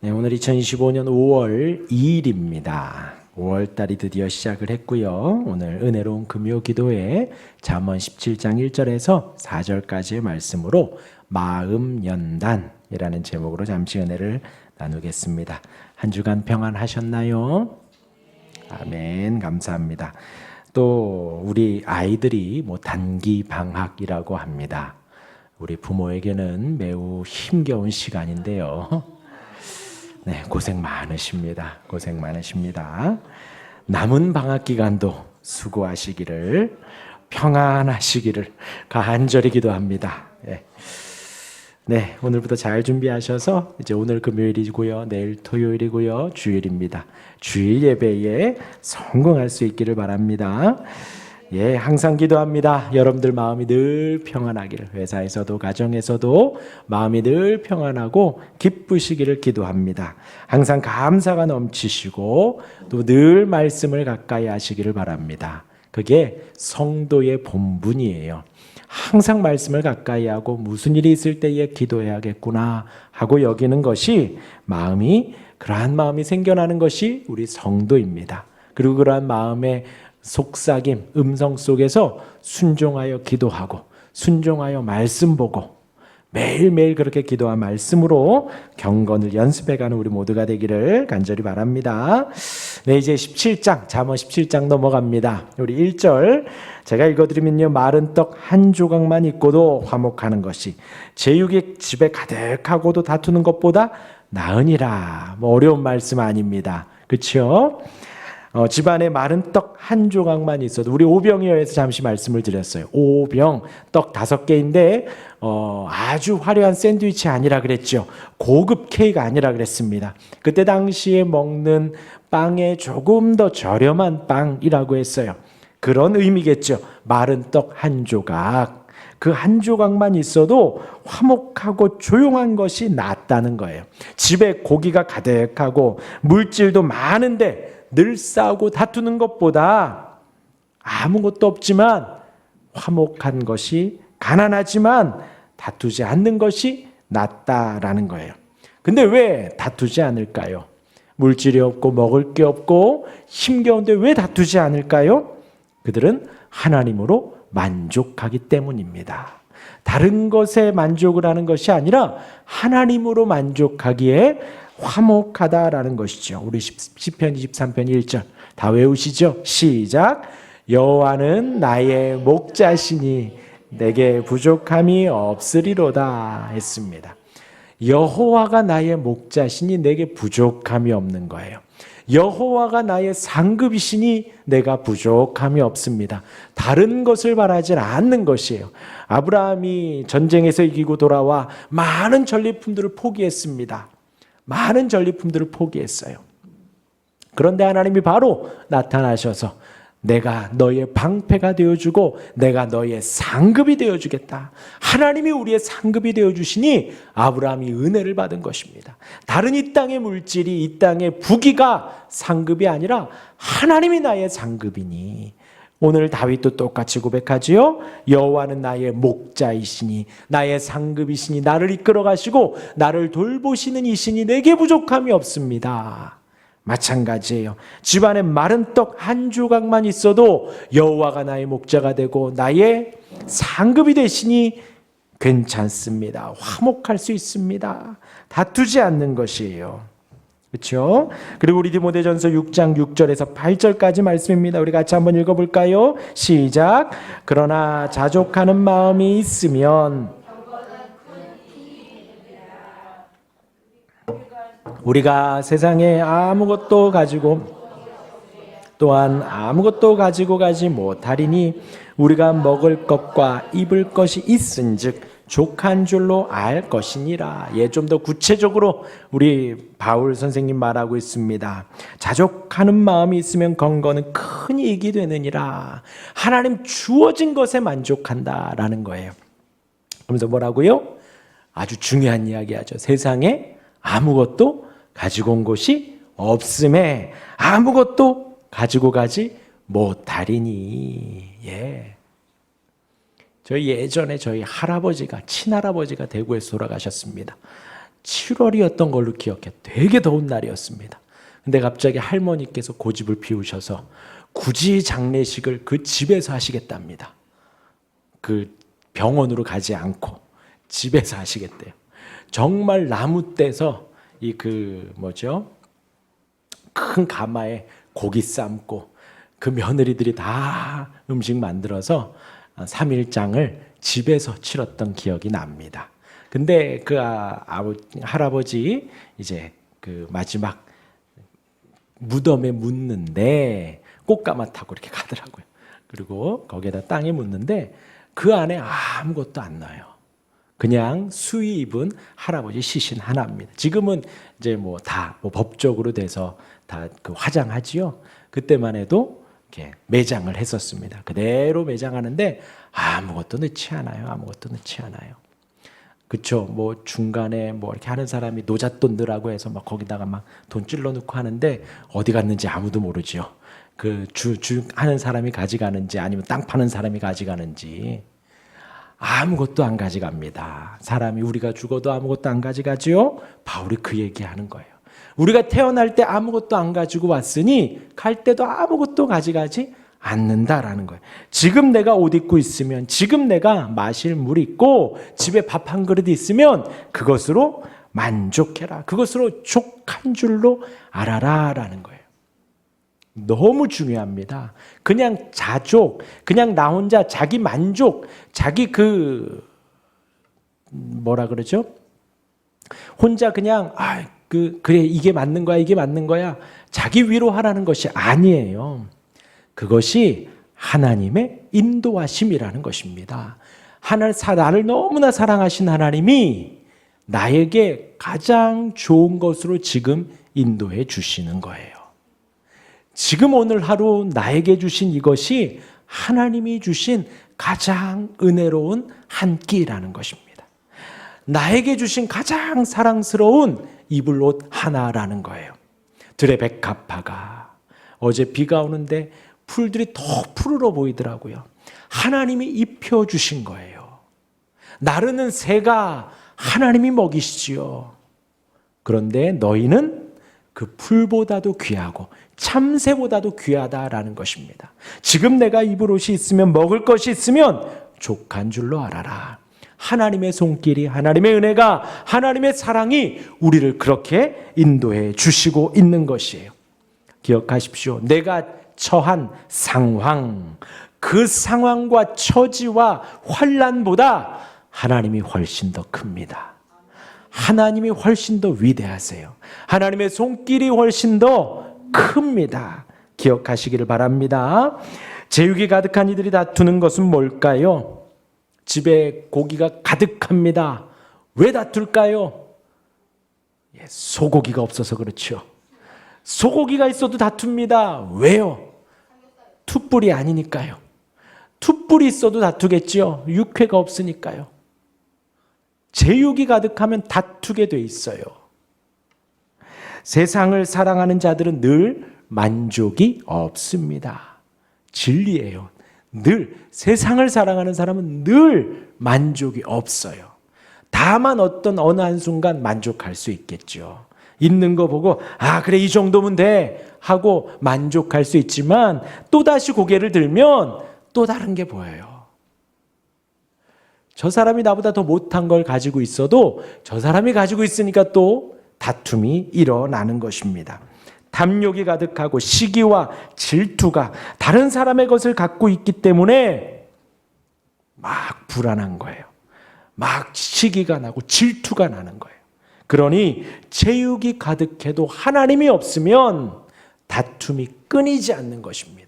네, 오늘 2025년 5월 2일입니다. 5월 달이 드디어 시작을 했고요. 오늘 은혜로운 금요 기도회 잠언 17장 1절에서 4절까지의 말씀으로 마음 연단이라는 제목으로 잠시 은혜를 나누겠습니다. 한 주간 평안하셨나요? 아멘. 감사합니다. 또 우리 아이들이 뭐 단기 방학이라고 합니다. 우리 부모에게는 매우 힘겨운 시간인데요. 네, 고생 많으십니다. 고생 많으십니다. 남은 방학 기간도 수고하시기를 평안하시기를 간절히 기도합니다. 네. 네, 오늘부터 잘 준비하셔서 이제 오늘 금요일이고요. 내일 토요일이고요. 주일입니다. 주일 예배에 성공할 수 있기를 바랍니다. 예, 항상 기도합니다. 여러분들 마음이 늘 평안하기를 회사에서도 가정에서도 마음이 늘 평안하고 기쁘시기를 기도합니다. 항상 감사가 넘치시고 또 늘 말씀을 가까이 하시기를 바랍니다. 그게 성도의 본분이에요. 항상 말씀을 가까이 하고 무슨 일이 있을 때에 기도해야겠구나 하고 여기는 것이 마음이 그러한 마음이 생겨나는 것이 우리 성도입니다. 그리고 그러한 마음의 속삭임, 음성 속에서 순종하여 기도하고 순종하여 말씀 보고 매일매일 그렇게 기도와 말씀으로 경건을 연습해가는 우리 모두가 되기를 간절히 바랍니다. 네, 이제 17장, 잠언 17장 넘어갑니다. 우리 1절 제가 읽어드리면요. 마른 떡 한 조각만 있고도 화목하는 것이 제육이 집에 가득하고도 다투는 것보다 나으니라. 뭐 어려운 말씀 아닙니다. 그렇죠? 어, 집안에 마른 떡 한 조각만 있어도 우리 오병이어에서 잠시 말씀을 드렸어요. 오병 떡 다섯 개인데 어, 아주 화려한 샌드위치 아니라 그랬죠. 고급 케이크 아니라 그랬습니다. 그때 당시에 먹는 빵에 조금 더 저렴한 빵이라고 했어요. 그런 의미겠죠. 마른 떡 한 조각. 그 한 조각만 있어도 화목하고 조용한 것이 낫다는 거예요. 집에 고기가 가득하고 물질도 많은데 늘 싸우고 다투는 것보다 아무것도 없지만 화목한 것이 가난하지만 다투지 않는 것이 낫다라는 거예요. 근데 왜 다투지 않을까요? 물질이 없고 먹을 게 없고 힘겨운데 왜 다투지 않을까요? 그들은 하나님으로 만족하기 때문입니다. 다른 것에 만족을 하는 것이 아니라 하나님으로 만족하기에 화목하다라는 것이죠. 우리 시편 23편 1절 다 외우시죠? 시작. 여호와는 나의 목자시니 내게 부족함이 없으리로다 했습니다. 여호와가 나의 목자시니 내게 부족함이 없는 거예요. 여호와가 나의 상급이시니 내가 부족함이 없습니다. 다른 것을 바라지 않는 것이에요. 아브라함이 전쟁에서 이기고 돌아와 많은 전리품들을 포기했습니다. 많은 전리품들을 포기했어요. 그런데 하나님이 바로 나타나셔서 내가 너의 방패가 되어주고 내가 너의 상급이 되어주겠다. 하나님이 우리의 상급이 되어주시니 아브라함이 은혜를 받은 것입니다. 다른 이 땅의 물질이 이 땅의 부귀가 상급이 아니라 하나님이 나의 상급이니 오늘 다윗도 똑같이 고백하지요. 여호와는 나의 목자이시니 나의 상급이시니 나를 이끌어 가시고 나를 돌보시는 이시니 내게 부족함이 없습니다. 마찬가지예요. 집안에 마른 떡 한 조각만 있어도 여호와가 나의 목자가 되고 나의 상급이 되시니 괜찮습니다. 화목할 수 있습니다. 다투지 않는 것이에요. 그렇죠? 그리고 우리 디모데전서 6장 6절에서 8절까지 말씀입니다. 우리 같이 한번 읽어 볼까요? 시작. 그러나 자족하는 마음이 있으면 우리가 세상에 아무것도 가지고 또한 아무것도 가지고 가지 못하리니 우리가 먹을 것과 입을 것이 있은즉 족한 줄로 알 것이니라. 예, 좀 더 구체적으로 우리 바울 선생님 말하고 있습니다. 자족하는 마음이 있으면 건거는 큰 이익이 되느니라. 하나님 주어진 것에 만족한다라는 거예요. 그러면서 뭐라고요? 아주 중요한 이야기 하죠. 세상에 아무것도 가지고 온 것이 없음에 아무것도 가지고 가지 못하리니. 예. 저희 예전에 저희 할아버지가 친할아버지가 대구에서 돌아가셨습니다. 7월이었던 걸로 기억해. 되게 더운 날이었습니다. 근데 갑자기 할머니께서 고집을 피우셔서 굳이 장례식을 그 집에서 하시겠답니다. 그 병원으로 가지 않고 집에서 하시겠대요. 정말 나무 떼서 이 그 뭐죠? 큰 가마에 고기 삶고 그 며느리들이 다 음식 만들어서 3일장을 집에서 치렀던 기억이 납니다. 근데 그 아, 아버 할아버지 이제 그 마지막 무덤에 묻는데 꽃가마 타고 이렇게 가더라고요. 그리고 거기에다 땅에 묻는데 그 안에 아무것도 안 넣어요. 그냥 수의 입은 할아버지 시신 하나입니다. 지금은 이제 뭐 다뭐 법적으로 돼서 다 그 화장하지요. 그때만 해도 이렇게 매장을 했었습니다. 그대로 매장하는데 아무것도 넣지 않아요. 아무것도 넣지 않아요. 그쵸. 뭐 중간에 뭐 이렇게 하는 사람이 노잣돈 넣으라고 해서 막 거기다가 막 돈 찔러 넣고 하는데 어디 갔는지 아무도 모르죠. 그 주, 주 하는 사람이 가져가는지 아니면 땅 파는 사람이 가져가는지 아무것도 안 가져갑니다. 사람이 우리가 죽어도 아무것도 안 가져가지요? 바울이 그 얘기하는 거예요. 우리가 태어날 때 아무것도 안 가지고 왔으니 갈 때도 아무것도 가져가지 않는다라는 거예요. 지금 내가 옷 입고 있으면, 지금 내가 마실 물 있고, 집에 밥 한 그릇 있으면 그것으로 만족해라. 그것으로 족한 줄로 알아라 라는 거예요. 너무 중요합니다. 그냥 자족, 그냥 나 혼자 자기 만족, 자기 그 뭐라 그러죠? 혼자 그냥 아, 그 그래 이게 맞는 거야, 이게 맞는 거야. 자기 위로하라는 것이 아니에요. 그것이 하나님의 인도하심이라는 것입니다. 하나님 나를 너무나 사랑하신 하나님이 나에게 가장 좋은 것으로 지금 인도해 주시는 거예요. 지금 오늘 하루 나에게 주신 이것이 하나님이 주신 가장 은혜로운 한 끼라는 것입니다. 나에게 주신 가장 사랑스러운 이불 옷 하나라는 거예요. 백합화가 어제 비가 오는데 풀들이 더 푸르러 보이더라고요. 하나님이 입혀 주신 거예요. 나르는 새가 하나님이 먹이시지요. 그런데 너희는 그 풀보다도 귀하고 참새보다도 귀하다라는 것입니다. 지금 내가 입을 옷이 있으면 먹을 것이 있으면 족한 줄로 알아라. 하나님의 손길이 하나님의 은혜가 하나님의 사랑이 우리를 그렇게 인도해 주시고 있는 것이에요. 기억하십시오. 내가 처한 상황, 그 상황과 처지와 환란보다 하나님이 훨씬 더 큽니다. 하나님이 훨씬 더 위대하세요. 하나님의 손길이 훨씬 더 큽니다. 기억하시기를 바랍니다. 제육이 가득한 이들이 다투는 것은 뭘까요? 집에 고기가 가득합니다. 왜 다툴까요? 예, 소고기가 없어서 그렇죠. 소고기가 있어도 다툽니다. 왜요? 툭불이 아니니까요. 툭불이 있어도 다투겠지요. 육회가 없으니까요. 제육이 가득하면 다투게 돼 있어요. 세상을 사랑하는 자들은 늘 만족이 없습니다. 진리예요. 늘 세상을 사랑하는 사람은 늘 만족이 없어요. 다만 어떤 어느 한순간 만족할 수 있겠죠. 있는 거 보고 아 그래 이 정도면 돼 하고 만족할 수 있지만 또다시 고개를 들면 또 다른 게 보여요. 저 사람이 나보다 더 못한 걸 가지고 있어도 저 사람이 가지고 있으니까 또 다툼이 일어나는 것입니다. 탐욕이 가득하고 시기와 질투가 다른 사람의 것을 갖고 있기 때문에 막 불안한 거예요. 막 시기가 나고 질투가 나는 거예요. 그러니 제육이 가득해도 하나님이 없으면 다툼이 끊이지 않는 것입니다.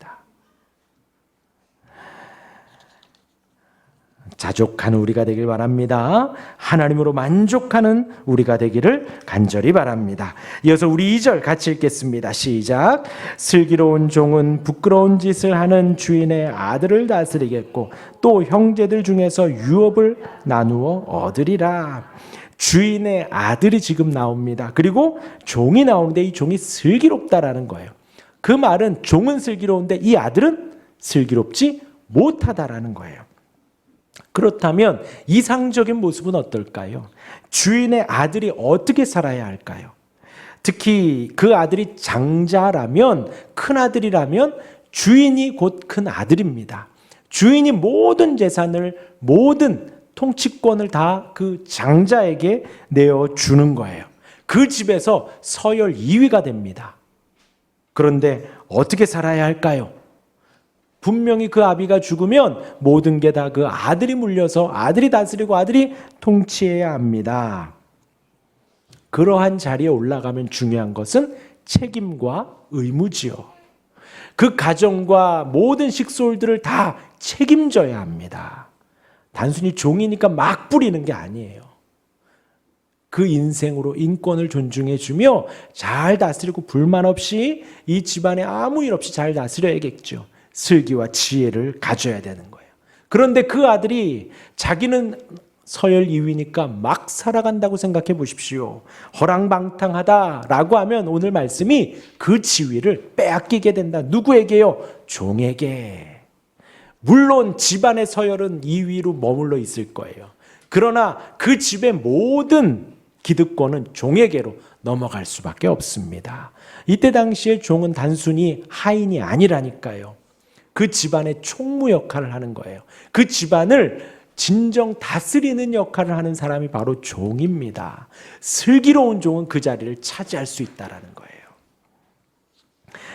자족하는 우리가 되길 바랍니다. 하나님으로 만족하는 우리가 되기를 간절히 바랍니다. 이어서 우리 2절 같이 읽겠습니다. 시작. 슬기로운 종은 부끄러운 짓을 하는 주인의 아들을 다스리겠고 또 형제들 중에서 유업을 나누어 얻으리라. 주인의 아들이 지금 나옵니다. 그리고 종이 나오는데 이 종이 슬기롭다라는 거예요. 그 말은 종은 슬기로운데 이 아들은 슬기롭지 못하다라는 거예요. 그렇다면 이상적인 모습은 어떨까요? 주인의 아들이 어떻게 살아야 할까요? 특히 그 아들이 장자라면 큰 아들이라면 주인이 곧 큰 아들입니다. 주인이 모든 재산을 모든 통치권을 다 그 장자에게 내어 주는 거예요. 그 집에서 서열 2위가 됩니다. 그런데 어떻게 살아야 할까요? 분명히 그 아비가 죽으면 모든 게 다 그 아들이 물려서 아들이 다스리고 아들이 통치해야 합니다. 그러한 자리에 올라가면 중요한 것은 책임과 의무지요. 그 가정과 모든 식솔들을 다 책임져야 합니다. 단순히 종이니까 막 부리는 게 아니에요. 그 인생으로 인권을 존중해 주며 잘 다스리고 불만 없이 이 집안에 아무 일 없이 잘 다스려야겠죠. 슬기와 지혜를 가져야 되는 거예요. 그런데 그 아들이 자기는 서열 2위니까 막 살아간다고 생각해 보십시오. 허랑방탕하다라고 하면 오늘 말씀이 그 지위를 빼앗기게 된다. 누구에게요? 종에게. 물론 집안의 서열은 2위로 머물러 있을 거예요. 그러나 그 집의 모든 기득권은 종에게로 넘어갈 수밖에 없습니다. 이때 당시에 종은 단순히 하인이 아니라니까요. 그 집안의 총무 역할을 하는 거예요. 그 집안을 진정 다스리는 역할을 하는 사람이 바로 종입니다. 슬기로운 종은 그 자리를 차지할 수 있다라는 거예요.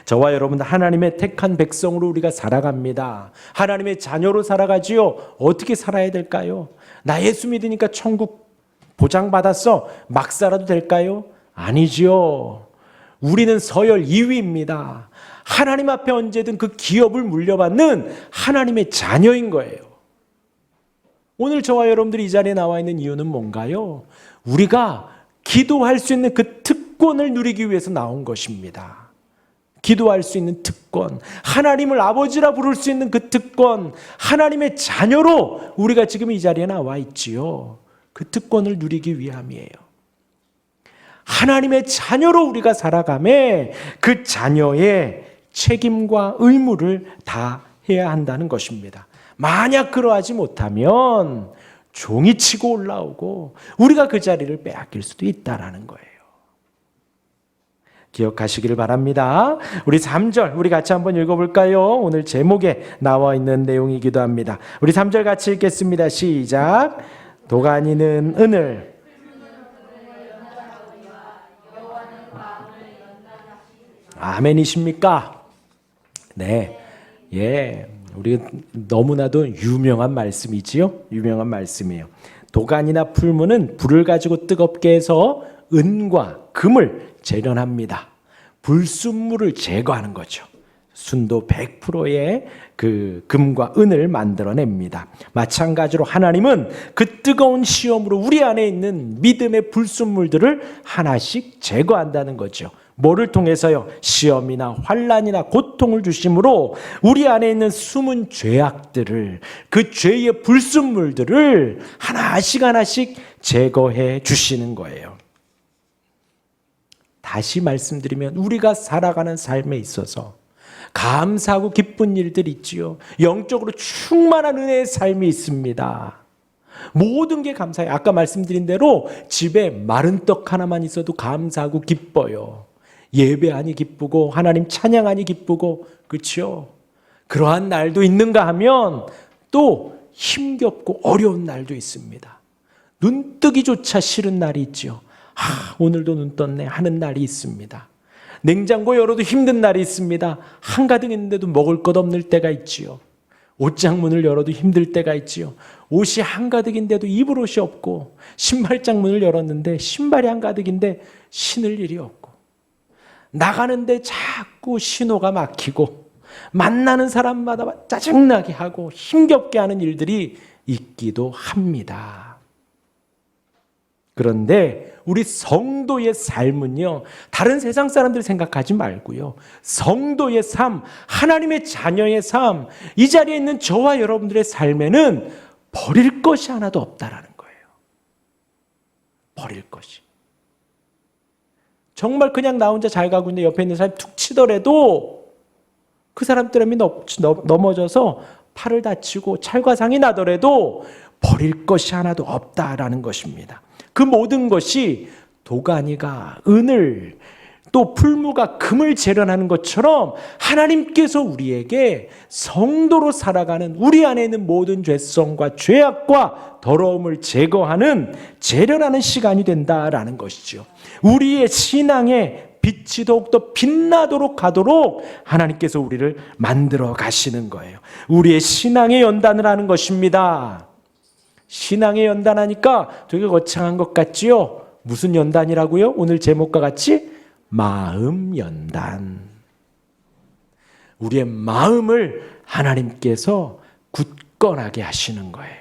저와 여러분들 하나님의 택한 백성으로 우리가 살아갑니다. 하나님의 자녀로 살아가지요. 어떻게 살아야 될까요? 나 예수 믿으니까 천국 보장받았어. 막 살아도 될까요? 아니지요. 우리는 서열 2위입니다. 하나님 앞에 언제든 그 기업을 물려받는 하나님의 자녀인 거예요. 오늘 저와 여러분들이 이 자리에 나와 있는 이유는 뭔가요? 우리가 기도할 수 있는 그 특권을 누리기 위해서 나온 것입니다. 기도할 수 있는 특권, 하나님을 아버지라 부를 수 있는 그 특권, 하나님의 자녀로 우리가 지금 이 자리에 나와 있지요. 그 특권을 누리기 위함이에요. 하나님의 자녀로 우리가 살아가매 그 자녀의 책임과 의무를 다 해야 한다는 것입니다. 만약 그러하지 못하면 종이 치고 올라오고 우리가 그 자리를 빼앗길 수도 있다라는 거예요. 기억하시기를 바랍니다. 우리 3절 우리 같이 한번 읽어볼까요? 오늘 제목에 나와 있는 내용이기도 합니다. 우리 3절 같이 읽겠습니다. 시작. 도가니는 은을 아멘이십니까? 네. 예. 우리 너무나도 유명한 말씀이지요. 유명한 말씀이에요. 도간이나 풀무는 불을 가지고 뜨겁게 해서 은과 금을 재련합니다. 불순물을 제거하는 거죠. 순도 100%의 그 금과 은을 만들어냅니다. 마찬가지로 하나님은 그 뜨거운 시험으로 우리 안에 있는 믿음의 불순물들을 하나씩 제거한다는 거죠. 뭐를 통해서요? 시험이나 환란이나 고통을 주심으로 우리 안에 있는 숨은 죄악들을 그 죄의 불순물들을 하나씩 하나씩 제거해 주시는 거예요. 다시 말씀드리면 우리가 살아가는 삶에 있어서 감사하고 기쁜 일들 있지요. 영적으로 충만한 은혜의 삶이 있습니다. 모든 게 감사해요. 아까 말씀드린 대로 집에 마른 떡 하나만 있어도 감사하고 기뻐요. 예배하니 기쁘고 하나님 찬양하니 기쁘고 그렇죠? 그러한 날도 있는가 하면 또 힘겹고 어려운 날도 있습니다. 눈 뜨기조차 싫은 날이 있죠. 아, 오늘도 눈 떴네 하는 날이 있습니다. 냉장고 열어도 힘든 날이 있습니다. 한가득 있는데도 먹을 것 없는 때가 있지요. 옷장 문을 열어도 힘들 때가 있지요. 옷이 한가득인데도 입을 옷이 없고 신발장 문을 열었는데 신발이 한가득인데 신을 일이 없고 나가는데 자꾸 신호가 막히고 만나는 사람마다 짜증나게 하고 힘겹게 하는 일들이 있기도 합니다. 그런데 우리 성도의 삶은요, 다른 세상 사람들 생각하지 말고요. 성도의 삶, 하나님의 자녀의 삶, 이 자리에 있는 저와 여러분들의 삶에는 버릴 것이 하나도 없다라는 거예요. 버릴 것이. 정말 그냥 나 혼자 잘 가고 있는데 옆에 있는 사람이 툭 치더라도 그 사람 때문에 넘어져서 팔을 다치고 찰과상이 나더라도 버릴 것이 하나도 없다라는 것입니다. 그 모든 것이 도가니가 은을 또 풀무가 금을 재련하는 것처럼 하나님께서 우리에게 성도로 살아가는 우리 안에 있는 모든 죄성과 죄악과 더러움을 제거하는 재련하는 시간이 된다라는 것이죠. 우리의 신앙의 빛이 더욱더 빛나도록 하도록 하나님께서 우리를 만들어 가시는 거예요. 우리의 신앙의 연단을 하는 것입니다. 신앙의 연단하니까 되게 거창한 것 같지요? 무슨 연단이라고요? 오늘 제목과 같이 마음 연단. 우리의 마음을 하나님께서 굳건하게 하시는 거예요.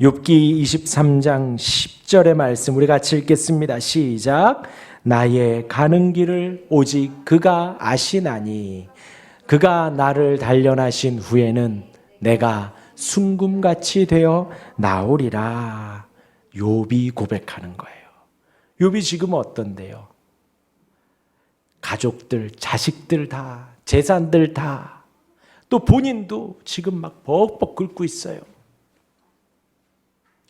욥기 23장 10절의 말씀 우리 같이 읽겠습니다. 시작. 나의 가는 길을 오직 그가 아시나니 그가 나를 단련하신 후에는 내가 순금같이 되어 나오리라. 욥이 고백하는 거예요. 욥이 지금 어떤데요? 가족들, 자식들 다, 재산들 다, 또 본인도 지금 막 벅벅 긁고 있어요.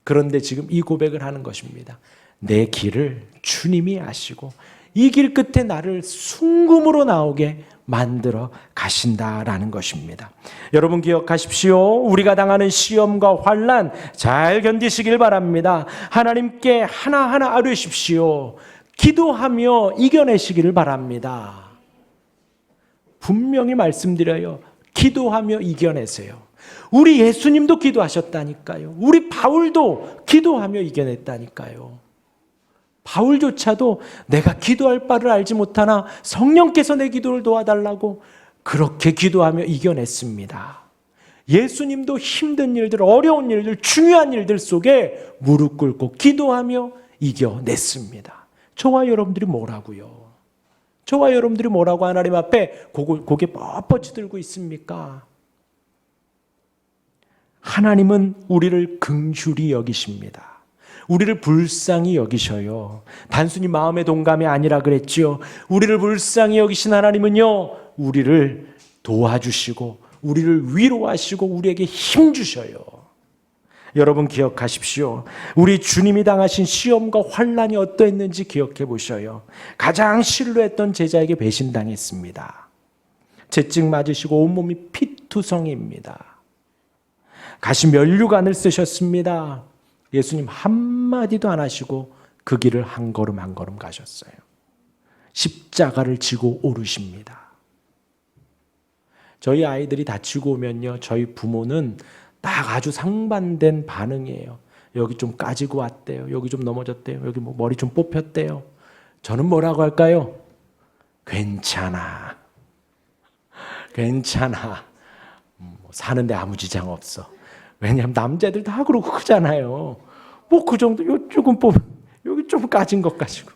그런데 지금 이 고백을 하는 것입니다. 내 길을 주님이 아시고 이 길 끝에 나를 순금으로 나오게 만들어 가신다라는 것입니다. 여러분 기억하십시오. 우리가 당하는 시험과 환란 잘 견디시길 바랍니다. 하나님께 하나하나 아뢰십시오. 기도하며 이겨내시기를 바랍니다. 분명히 말씀드려요. 기도하며 이겨내세요. 우리 예수님도 기도하셨다니까요. 우리 바울도 기도하며 이겨냈다니까요. 바울조차도 내가 기도할 바를 알지 못하나 성령께서 내 기도를 도와달라고 그렇게 기도하며 이겨냈습니다. 예수님도 힘든 일들, 어려운 일들, 중요한 일들 속에 무릎 꿇고 기도하며 이겨냈습니다. 저와 여러분들이 뭐라고요? 저와 여러분들이 뭐라고 하나님 앞에 고개, 뻣뻣이 들고 있습니까? 하나님은 우리를 긍휼히 여기십니다. 우리를 불쌍히 여기셔요. 단순히 마음의 동감이 아니라 그랬지요. 우리를 불쌍히 여기신 하나님은요, 우리를 도와주시고, 우리를 위로하시고, 우리에게 힘 주셔요. 여러분 기억하십시오. 우리 주님이 당하신 시험과 환란이 어떠했는지 기억해 보셔요. 가장 신뢰했던 제자에게 배신당했습니다. 채찍 맞으시고 온몸이 피투성입니다. 가시 면류관을 쓰셨습니다. 예수님 한마디도 안 하시고 그 길을 한 걸음 한 걸음 가셨어요. 십자가를 지고 오르십니다. 저희 아이들이 다치고 오면요. 저희 부모는 딱 아주 상반된 반응이에요. 여기 좀 까지고 왔대요. 여기 좀 넘어졌대요. 여기 뭐 머리 좀 뽑혔대요. 저는 뭐라고 할까요? 괜찮아. 괜찮아. 음, 뭐 사는데 아무 지장 없어. 왜냐하면 남자들 다 그러고 크잖아요. 뭐 그 정도 요 조금 뽑 여기 좀 까진 것 가지고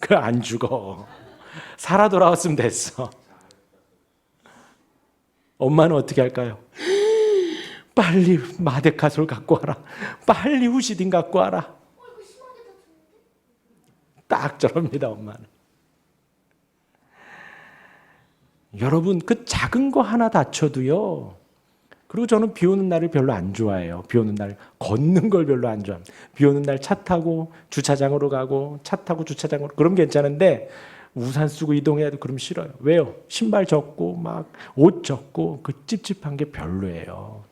그 안 죽어. 살아 돌아왔으면 됐어. 엄마는 어떻게 할까요? 빨리 마데카솔 갖고 와라. 빨리 후시딘 갖고 와라. 딱 저럽니다, 엄마는. 여러분, 그 작은 거 하나 다쳐도요. 그리고 저는 비 오는 날을 별로 안 좋아해요. 비 오는 날 걷는 걸 별로 안 좋아합니다. 비 오는 날 차 타고 주차장으로 가고 차 타고 주차장으로 그럼 괜찮은데 우산 쓰고 이동해야도 그럼 싫어요. 왜요? 신발 젖고 막 옷 젖고 그 찝찝한 게 별로예요.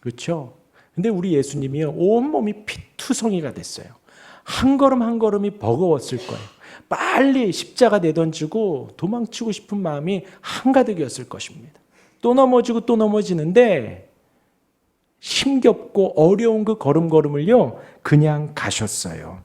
그렇죠? 근데 우리 예수님이요 온몸이 피투성이가 됐어요. 한 걸음 한 걸음이 버거웠을 거예요. 빨리 십자가 내던지고 도망치고 싶은 마음이 한가득이었을 것입니다. 또 넘어지고 또 넘어지는데 힘겹고 어려운 그 걸음걸음을요 그냥 가셨어요.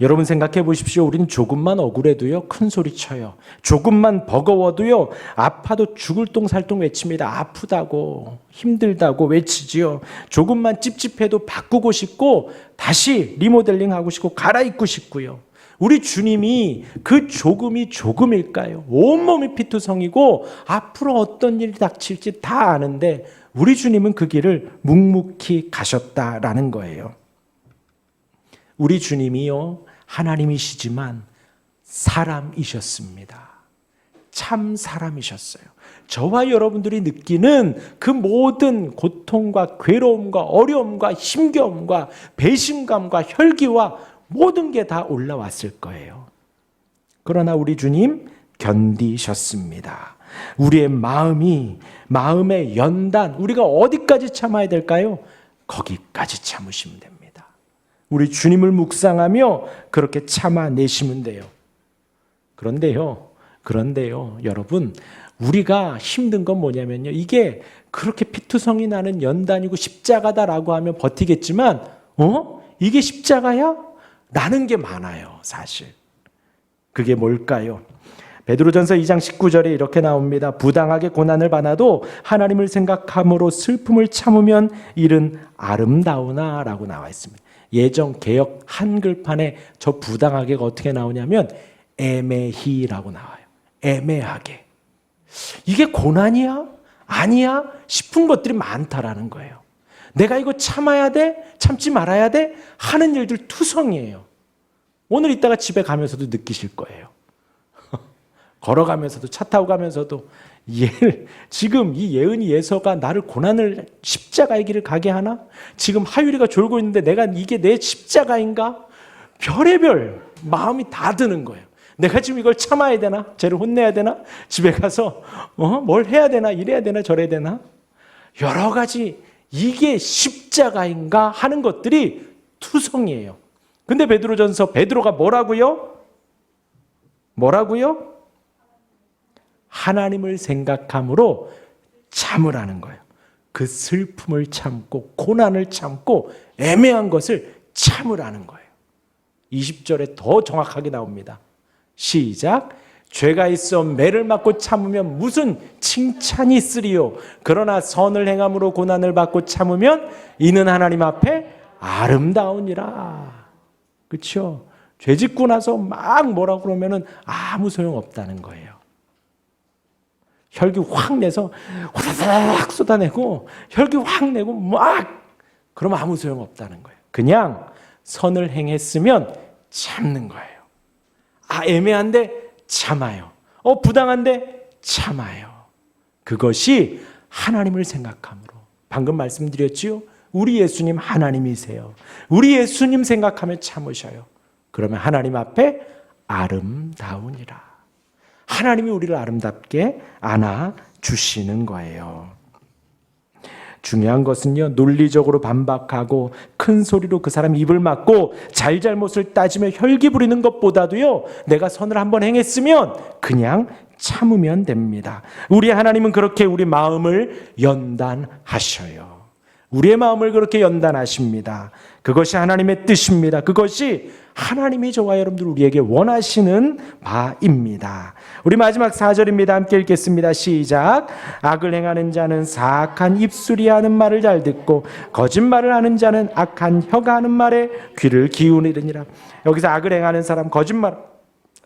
여러분 생각해 보십시오. 우리는 조금만 억울해도요, 큰 소리 쳐요. 조금만 버거워도요, 아파도 죽을 똥살똥 외칩니다. 아프다고, 힘들다고 외치지요. 조금만 찝찝해도 바꾸고 싶고, 다시 리모델링 하고 싶고, 갈아입고 싶고요. 우리 주님이 그 조금이 조금일까요? 온몸이 피투성이고, 앞으로 어떤 일이 닥칠지 다 아는데, 우리 주님은 그 길을 묵묵히 가셨다라는 거예요. 우리 주님이요, 하나님이시지만 사람이셨습니다. 참 사람이셨어요. 저와 여러분들이 느끼는 그 모든 고통과 괴로움과 어려움과 힘겨움과 배신감과 혈기와 모든 게 다 올라왔을 거예요. 그러나 우리 주님 견디셨습니다. 우리의 마음이 마음의 연단 우리가 어디까지 참아야 될까요? 거기까지 참으시면 됩니다. 우리 주님을 묵상하며 그렇게 참아내시면 돼요. 그런데요. 그런데요. 여러분 우리가 힘든 건 뭐냐면요. 이게 그렇게 피투성이 나는 연단이고 십자가다라고 하면 버티겠지만 어? 이게 십자가야? 나는 게 많아요, 사실. 그게 뭘까요? 베드로전서 2장 19절에 이렇게 나옵니다. 부당하게 고난을 받아도 하나님을 생각함으로 슬픔을 참으면 일은 아름다우나라고 나와 있습니다. 예전 개혁 한글판에 저 부당하게가 어떻게 나오냐면 애매히라고 나와요. 애매하게. 이게 고난이야? 아니야? 싶은 것들이 많다라는 거예요. 내가 이거 참아야 돼? 참지 말아야 돼? 하는 일들 투성이에요. 오늘 이따가 집에 가면서도 느끼실 거예요. 걸어가면서도 차 타고 가면서도 얘 지금 이 예은이 예서가 나를 고난을 십자가의 길을 가게 하나? 지금 하율이가 졸고 있는데 내가 이게 내 십자가인가? 별의별 마음이 다 드는 거예요. 내가 지금 이걸 참아야 되나? 쟤를 혼내야 되나? 집에 가서 어? 뭘 해야 되나? 이래야 되나? 저래야 되나? 여러 가지 이게 십자가인가 하는 것들이 투성이에요. 근데 베드로전서 베드로가 뭐라고요? 뭐라고요? 하나님을 생각함으로 참으라는 거예요. 그 슬픔을 참고 고난을 참고 애매한 것을 참으라는 거예요. 20절에 더 정확하게 나옵니다. 시작. 죄가 있어 매를 맞고 참으면 무슨 칭찬이 있으리요. 그러나 선을 행함으로 고난을 받고 참으면 이는 하나님 앞에 아름다우니라. 그렇죠? 죄 짓고 나서 막 뭐라 그러면은 아무 소용 없다는 거예요. 혈기 확 내서 호다닥 쏟아내고 혈기 확 내고 막 그러면 아무 소용 없다는 거예요. 그냥 선을 행했으면 참는 거예요. 아 애매한데 참아요. 어 부당한데 참아요. 그것이 하나님을 생각함으로 방금 말씀드렸지요. 우리 예수님 하나님이세요. 우리 예수님 생각하며 참으셔요. 그러면 하나님 앞에 아름다우니라. 하나님이 우리를 아름답게 안아 주시는 거예요. 중요한 것은요, 논리적으로 반박하고 큰 소리로 그 사람 입을 막고 잘잘못을 따지며 혈기 부리는 것보다도요, 내가 선을 한번 행했으면 그냥 참으면 됩니다. 우리 하나님은 그렇게 우리 마음을 연단하셔요. 우리의 마음을 그렇게 연단하십니다. 그것이 하나님의 뜻입니다. 그것이 하나님이 저와 여러분들 우리에게 원하시는 바입니다. 우리 마지막 4절입니다. 함께 읽겠습니다. 시작. 악을 행하는 자는 사악한 입술이 하는 말을 잘 듣고 거짓말을 하는 자는 악한 혀가 하는 말에 귀를 기울이느니라. 여기서 악을 행하는 사람 거짓말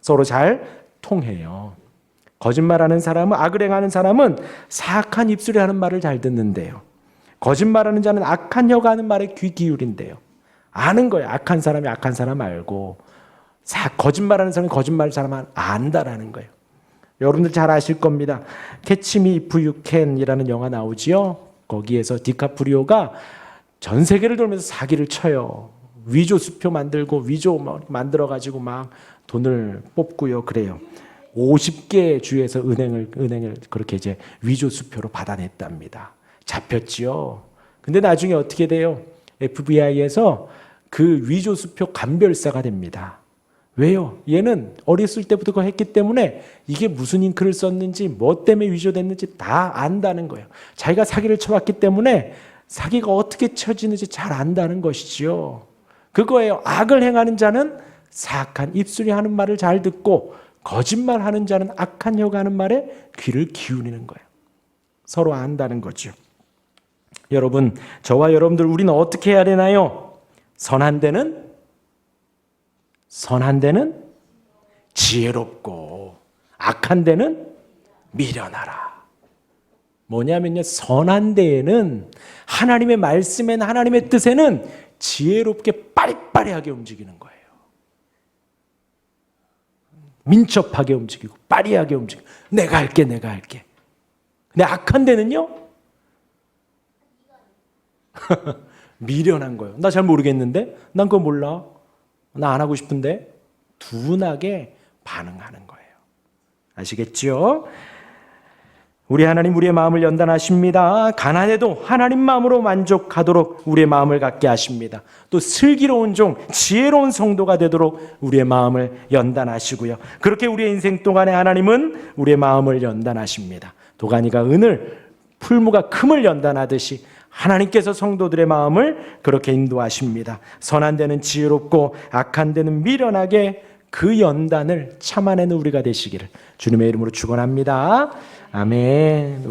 서로 잘 통해요. 거짓말하는 사람은 악을 행하는 사람은 사악한 입술이 하는 말을 잘 듣는데요. 거짓말하는 자는 악한 혀가 하는 말에 귀 기울인대요. 아는 거예요. 악한 사람이 악한 사람 알고 사, 거짓말하는 사람이 거짓말 사람 안다라는 거예요. 여러분들 잘 아실 겁니다. 캐치미 이프 유캔이라는 영화 나오지요. 거기에서 디카프리오가 전 세계를 돌면서 사기를 쳐요. 위조 수표 만들고 위조 만들어 가지고 막 돈을 뽑고요. 그래요. 50개 주에서 은행을 은행을 그렇게 이제 위조 수표로 받아냈답니다. 잡혔지요. 근데 나중에 어떻게 돼요? FBI에서 그 위조 수표 감별사가 됩니다. 왜요? 얘는 어렸을 때부터 그거 했기 때문에 이게 무슨 잉크를 썼는지 뭐 때문에 위조됐는지 다 안다는 거예요. 자기가 사기를 쳐왔기 때문에 사기가 어떻게 쳐지는지 잘 안다는 것이지요. 그거예요. 악을 행하는 자는 사악한 입술이 하는 말을 잘 듣고 거짓말하는 자는 악한 혀가 하는 말에 귀를 기울이는 거예요. 서로 안다는 거죠. 여러분, 저와 여러분들 우리는 어떻게 해야 되나요? 선한 데는 선한 데는 지혜롭고 악한 데는 미련하라. 뭐냐면요. 선한 데에는 하나님의 말씀에는 하나님의 뜻에는 지혜롭게 빠리빠리하게 움직이는 거예요. 민첩하게 움직이고 빠리하게 움직이고 내가 할게 내가 할게. 근데 악한 데는요? 미련한 거예요. 나 잘 모르겠는데? 난 그거 몰라. 나 안 하고 싶은데? 둔하게 반응하는 거예요. 아시겠죠? 우리 하나님 우리의 마음을 연단하십니다. 가난해도 하나님 마음으로 만족하도록 우리의 마음을 갖게 하십니다. 또 슬기로운 종, 지혜로운 성도가 되도록 우리의 마음을 연단하시고요. 그렇게 우리의 인생 동안에 하나님은 우리의 마음을 연단하십니다. 도가니가 은을 풀무가 금을 연단하듯이 하나님께서 성도들의 마음을 그렇게 인도하십니다. 선한 데는 지혜롭고 악한 데는 미련하게 그 연단을 참아내는 우리가 되시기를 주님의 이름으로 축원합니다. 아멘.